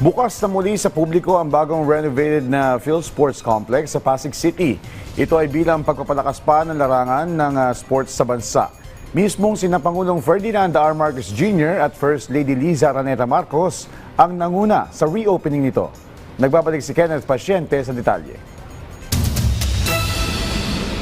Bukas na muli sa publiko ang bagong renovated na Phil Sports Complex sa Pasig City. Ito ay bilang pagpapalakas pa ng larangan ng ah, sports sa bansa. Mismong sina Pangulong Ferdinand R. Marcos Jr. at First Lady Liza Raneta Marcos ang nanguna sa reopening nito. Nagbabalik si Kenneth Pasyente sa detalye.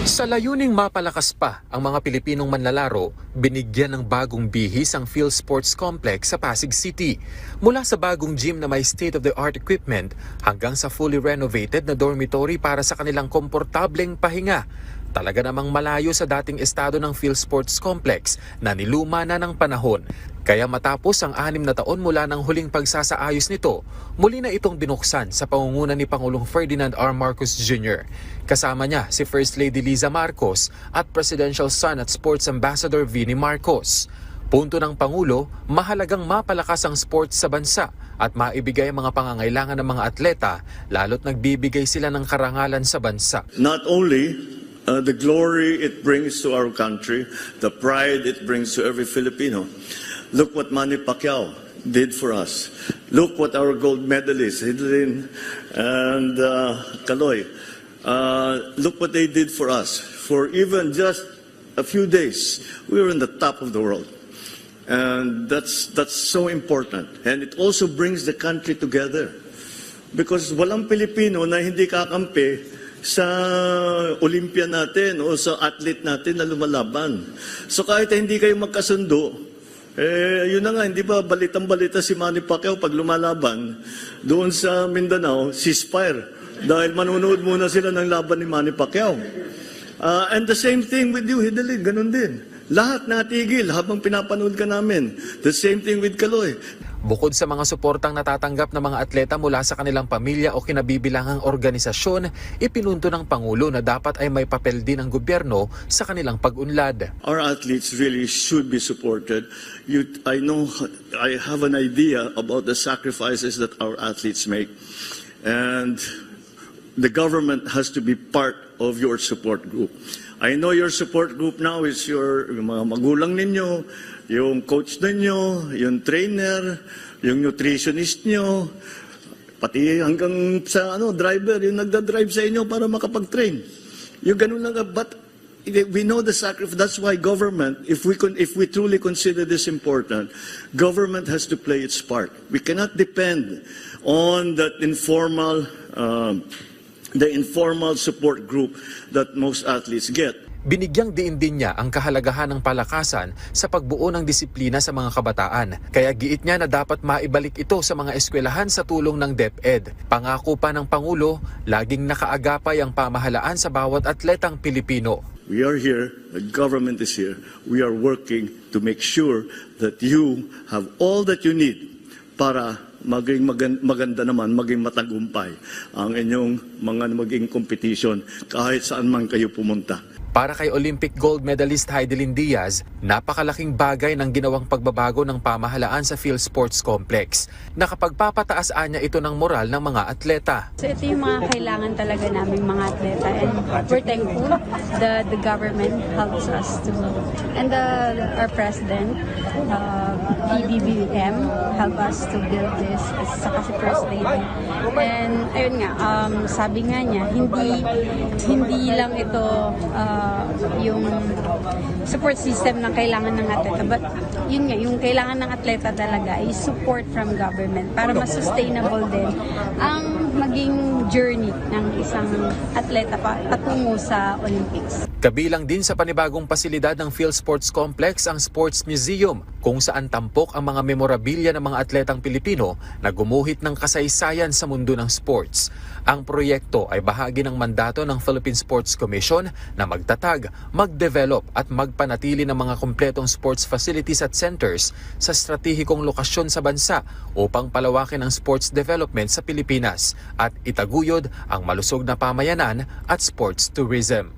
Sa layuning mapalakas pa ang mga Pilipinong manlalaro, binigyan ng bagong bihis ang Phil Sports Complex sa Pasig City. Mula sa bagong gym na may state-of-the-art equipment hanggang sa fully renovated na dormitory para sa kanilang komportableng pahinga. Talaga namang malayo sa dating estado ng Phil Sports Complex na niluma na ng panahon. Kaya matapos ang anim na taon mula ng huling pagsasaayos nito, muli na itong binuksan sa pangunguna ni Pangulong Ferdinand R. Marcos Jr. Kasama niya si First Lady Liza Marcos at Presidential Son at Sports Ambassador Vinnie Marcos. Punto ng Pangulo, mahalagang mapalakas ang sports sa bansa at maibigay ang mga pangangailangan ng mga atleta lalo't nagbibigay sila ng karangalan sa bansa. not only uh, the glory it brings to our country, the pride it brings to every Filipino. Look what Manny Pacquiao did for us. Look what our gold medalists, Hidlin and uh, Kaloy, uh, look what they did for us. For even just a few days, we were in the top of the world. And that's, that's so important. And it also brings the country together. Because walang Pilipino na hindi kakampi sa Olympia natin o sa athlete natin na lumalaban. So kahit hindi kayo magkasundo, eh, yun na nga, hindi ba balitang-balita si Manny Pacquiao pag lumalaban doon sa Mindanao, ceasefire. Dahil manunood muna sila ng laban ni Manny Pacquiao. Ah, and the same thing with you, Hidalin, ganun din. Lahat natigil habang pinapanood ka namin. The same thing with Kaloy. Bukod sa mga suportang natatanggap ng mga atleta mula sa kanilang pamilya o kinabibilangang organisasyon, ipinunto ng Pangulo na dapat ay may papel din ang gobyerno sa kanilang pag-unlad. Our athletes really should be supported. You, I know, I have an idea about the sacrifices that our athletes make. And the government has to be part of your support group. I know your support group now is your yung mga magulang ninyo, yung coach ninyo, yung trainer, yung nutritionist nyo, pati hanggang sa ano driver, yung nagda-drive sa inyo para makapag-train. Yung ganun lang, but we know the sacrifice. That's why government, if we con- if we truly consider this important, government has to play its part. We cannot depend on that informal, um, the informal support group that most athletes get. Binigyang diin din niya ang kahalagahan ng palakasan sa pagbuo ng disiplina sa mga kabataan. Kaya giit niya na dapat maibalik ito sa mga eskwelahan sa tulong ng DepEd. Pangako pa ng Pangulo, laging nakaagapay ang pamahalaan sa bawat atletang Pilipino. We are here, the government is here. We are working to make sure that you have all that you need para maging magan- maganda naman, maging matagumpay ang inyong mga maging competition kahit saan man kayo pumunta. Para kay Olympic gold medalist Heidelin Diaz, napakalaking bagay ng ginawang pagbabago ng pamahalaan sa Phil Sports Complex. Nakapagpapataas niya ito ng moral ng mga atleta. So ito yung mga kailangan talaga namin mga atleta and we're thankful the the government helps us to and the, our president uh, BBBM help us to build this as saka si First Lady and ayun nga um, sabi nga niya hindi hindi lang ito uh, yung support system na kailangan ng atleta but yun nga yung kailangan ng atleta talaga is support from government para mas sustainable din ang maging journey ng isang atleta pa patungo sa Olympics. Kabilang din sa panibagong pasilidad ng Phil Sports Complex ang Sports Museum kung saan tampok ang mga memorabilia ng mga atletang Pilipino na gumuhit ng kasaysayan sa mundo ng sports. Ang proyekto ay bahagi ng mandato ng Philippine Sports Commission na magtatag, mag-develop at magpanatili ng mga kumpletong sports facilities at centers sa stratehikong lokasyon sa bansa upang palawakin ang sports development sa Pilipinas at itaguyod ang malusog na pamayanan at sports tourism.